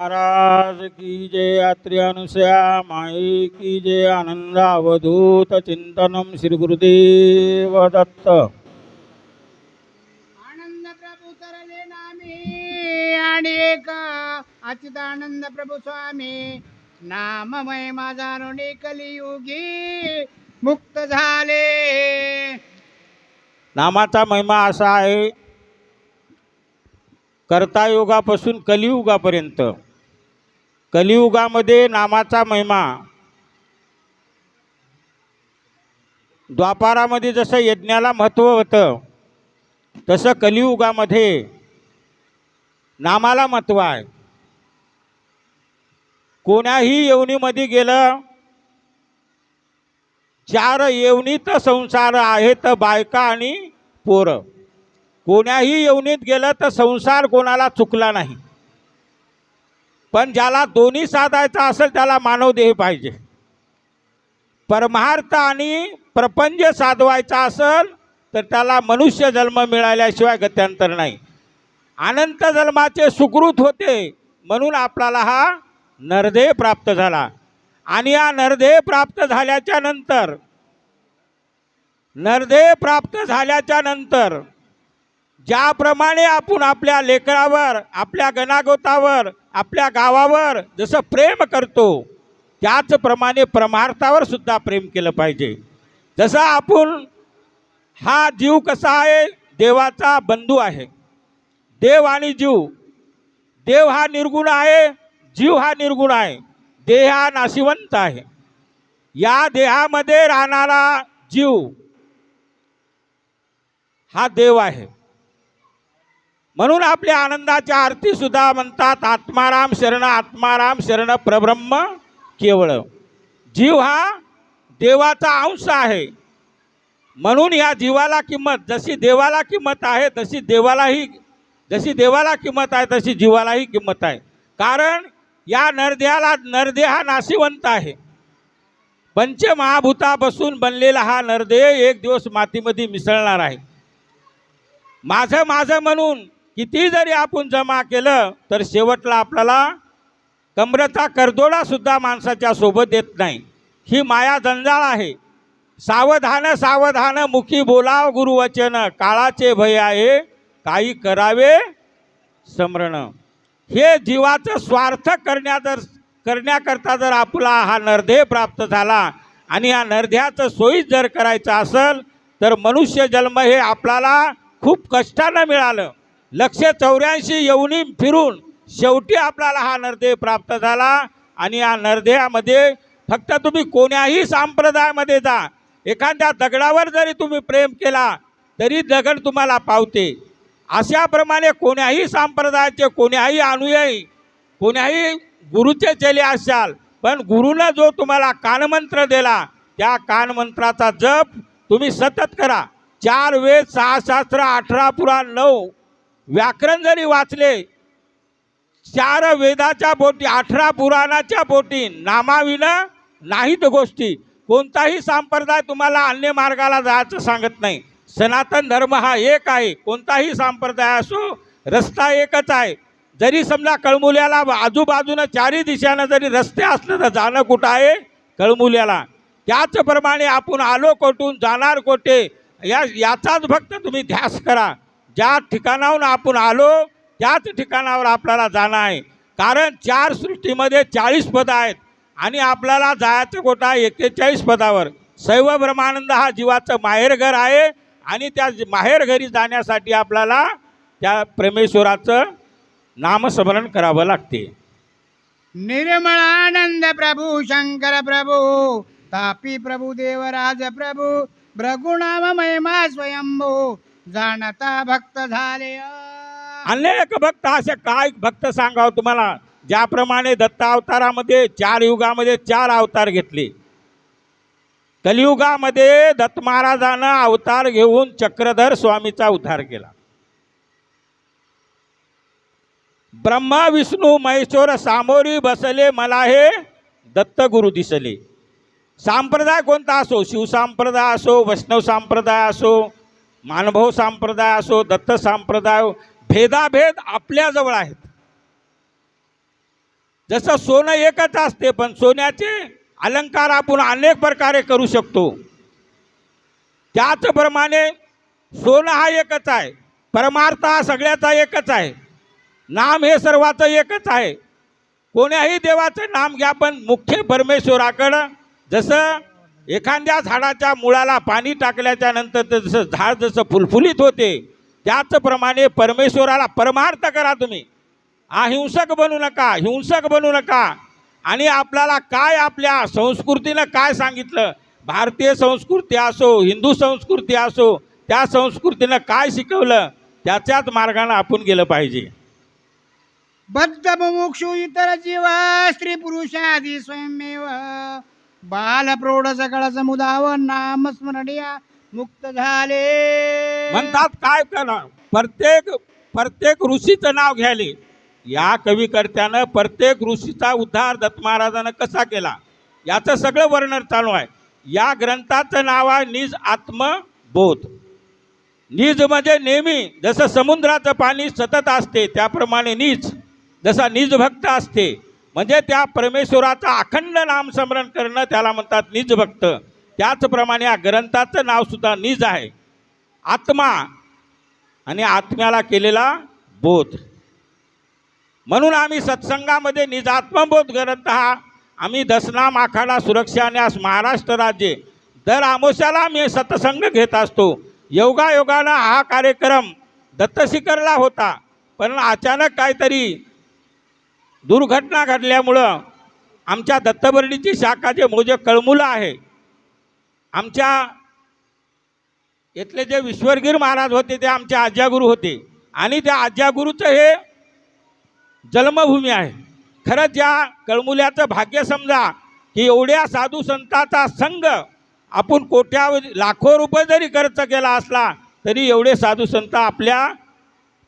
महाराज की जय यात्री अनुसया माई की जय आनंद अवधूत चिंतनम श्री गुरुदेव दत्त। आनंद प्रभू तरले नामी आणि एक अच्युतानंद प्रभू स्वामी नाममय माझा कलियुगी मुक्त झाले. नामाचा महिमा असा आहे कर्तायुगापासून कलियुगापर्यंत. कलियुगामध्ये नामाचा महिमा. द्वापारामध्ये जसं यज्ञाला महत्त्व होतं तसं कलियुगामध्ये नामाला महत्त्व आहे. कोण्याही येवणीमध्ये गेलं चार येवणीत संसार आहे तर बायका आणि पोरं. कोण्याही येवणीत गेलं तर संसार कोणाला चुकला नाही. पण ज्याला दोन्ही साधायचा असेल त्याला मानवदेह पाहिजे. परमार्थ आणि प्रपंच साधवायचा असेल तर त्याला मनुष्य जन्म मिळाल्याशिवाय गत्यांतर नाही. अनंत जन्माचे सुकृत होते म्हणून आपल्याला हा नरदेह प्राप्त झाला. आणि हा नरदेह प्राप्त झाल्याच्यानंतर नरदेह प्राप्त झाल्याच्यानंतर ज्याप्रमाणे आपण आपल्या लेकरावर आपल्या गणागोतावर आपल्या गावावर जसं प्रेम करतो त्याचप्रमाणे परमार्थावर सुद्धा प्रेम केलं पाहिजे. जसं आपण हा जीव कसा आहे? देवाचा बंधू आहे. देव आणि जीव. देव हा निर्गुण आहे जीव हा निर्गुण आहे. देह हा नाशिवंत आहे. या देहामध्ये राहणारा जीव हा देव आहे. म्हणून आपल्या आनंदाच्या आरती सुद्धा म्हणतात आत्माराम शरण आत्माराम शरण प्रब्रह्म केवळ. जीव हा देवाचा अंश आहे. म्हणून या जीवाला किंमत जशी देवाला किंमत आहे तशी देवालाही जशी देवाला किंमत आहे तशी जीवालाही किंमत आहे. कारण या नरदेहाला नरदेह हा नाशिवंत आहे. पंचमहाभूतापासून बनलेला हा नरदेह एक दिवस मातीमध्ये मिसळणार आहे. माझं माझं म्हणून किती जरी आपण जमा केलं तर शेवटला आपल्याला कमरेचा करदोडासुद्धा माणसाच्या सोबत देत नाही. ही माया जंजाळ आहे. सावधान सावधान मुखी बोलाव गुरुवचन काळाचे भय आहे. काही करावे समरण. हे जीवाचं स्वार्थ करण्या जर करण्याकरता जर आपला हा नरदेह प्राप्त झाला आणि या नरध्याचं सोयीच जर करायचं असेल तर मनुष्य जन्म हे आपल्याला खूप कष्टानं मिळालं. लक्ष चौऱ्याऐंशी येऊनी फिरून शेवटी आपल्याला हा नरदेह प्राप्त झाला. आणि या नरदेहामध्ये फक्त तुम्ही कोण्याही संप्रदायामध्ये जा. एखाद्या दगडावर जरी तुम्ही प्रेम केला तरी दगड तुम्हाला पावते. अशाप्रमाणे कोण्याही संप्रदायाचे कोण्याही अनुयायी कोण्याही गुरुचे चले असाल पण गुरुनं जो तुम्हाला कानमंत्र दिला त्या कानमंत्राचा जप तुम्ही सतत करा. चार वेद सहा शास्त्र अठरा पुराण नऊ व्याकरण जरी वाचले चार वेदाच्या बोटी अठरा पुराणाच्या बोटी नामाविना नाहीत गोष्टी. कोणताही संप्रदाय तुम्हाला अन्य मार्गाला जायचं सांगत नाही. सनातन धर्म हा एक आहे. कोणताही संप्रदाय असो रस्ता एकच आहे. जरी समजा कळमुल्याला आजूबाजूनं चारही दिशानं जरी रस्ते असले तर जाणं कुठं आहे? कळमुल्याला. त्याचप्रमाणे आपण आलो कोठून जाणार कोठे या याचाच फक्त तुम्ही ध्यास करा. ज्या ठिकाणाहून आपण आलो त्याच ठिकाणावर आपल्याला जाणं आहे. कारण चार सृष्टीमध्ये चाळीस पदं आहेत आणि आपल्याला जायचं कोटा एक्केचाळीस पदावर. सैव ब्रह्मानंद हा जीवाचं माहेरघर आहे आणि त्या माहेरघरी जाण्यासाठी आपल्याला त्या परमेश्वराचं नामस्मरण करावं लागते. निर्मळानंद प्रभू शंकर प्रभू तापी प्रभू देवराज प्रभू भ्रगुणाम महिमा स्वयंभू जाणता भक्त झाले. अनेक भक्त असे काय भक्त सांगावं तुम्हाला? ज्याप्रमाणे दत्तावतारामध्ये चार युगामध्ये चार अवतार घेतले. कलियुगामध्ये दत्त महाराजानं अवतार घेऊन चक्रधर स्वामीचा उद्धार केला. ब्रह्मा विष्णू महेश्वर सामोरी बसले मला हे दत्तगुरु दिसले. संप्रदाय कोणता असो? शिवसंप्रदाय असो वैष्णव संप्रदाय असो मानभव संप्रदाय असो दत्त संप्रदाय भेदाभेद आपल्याजवळ आहेत. जसं सोनं एकच असते पण सोन्याचे अलंकार आपण अनेक प्रकारे करू शकतो. त्याचप्रमाणे सोनं हा एकच आहे परमार्थ हा सगळ्याचा एकच आहे नाम हे सर्वाचं एकच आहे. कोण्याही देवाचं नाम घ्या पण मुख्य परमेश्वराकडं जसं एखाद्या झाडाच्या मुळाला पाणी टाकल्याच्या नंतर ते जसं झाड जसं फुलफुलीत होते त्याचप्रमाणे परमेश्वराला परमार्थ करा तुम्ही. अहिंसक बनू नका हिंसक बनू नका. आणि आपल्याला काय आपल्या संस्कृतीनं काय सांगितलं? भारतीय संस्कृती असो हिंदू संस्कृती असो त्या संस्कृतीनं काय शिकवलं? त्याच्याच मार्गानं आपण गेलं पाहिजे. बद्ध मुमुक्षु इतर जीव स्त्री पुरुषादी स्वयंमेव. बाल प्रौढ सकळ समुदाव नामस्मरणीया मुक्त झाले. म्हणतात काय करा? प्रत्येक प्रत्येक ऋषीचं नाव घ्यायले. या कविकर्त्यानं प्रत्येक ऋषीचा उद्धार दत्त महाराजानं कसा केला? याचं सगळं वर्णन चालू आहे. या ग्रंथाचं नाव आहे निज आत्मबोध. निज म्हणजे नेहमी जसं समुद्राचं पाणी सतत असते त्याप्रमाणे निज जसा निज भक्त असते म्हणजे त्या परमेश्वराचं अखंड नामस्मरण करणं त्याला म्हणतात निज भक्त. त्याचप्रमाणे या ग्रंथाचं नावसुद्धा निज आहे. आत्मा आणि आत्म्याला केलेला बोध. म्हणून आम्ही सत्संगामध्ये निजात्मबोध ग्रंथ हा आम्ही दसनाम आखाडा सुरक्षा न्यास महाराष्ट्र राज्य दर आमोशाला आम्ही सत्संग घेत असतो. योगायोगानं हा कार्यक्रम दत्तशिखरला होता. पण अचानक काहीतरी दुर्घटना घडल्यामुळं आमच्या दत्तबर्डीची शाखा जे मोजे कळमुलं आहे. आमच्या इथले जे विश्वरगीर महाराज होते ते आमचे आज्यागुरू होते. आणि त्या आज्यागुरूचं हे जन्मभूमी आहे. खरंच या कळमुल्याचं भाग्य समजा की एवढ्या साधू संतांचा संघ आपण कोट्यावधी लाखो रुपये जरी खर्च केला असला तरी एवढे साधू संत आपल्या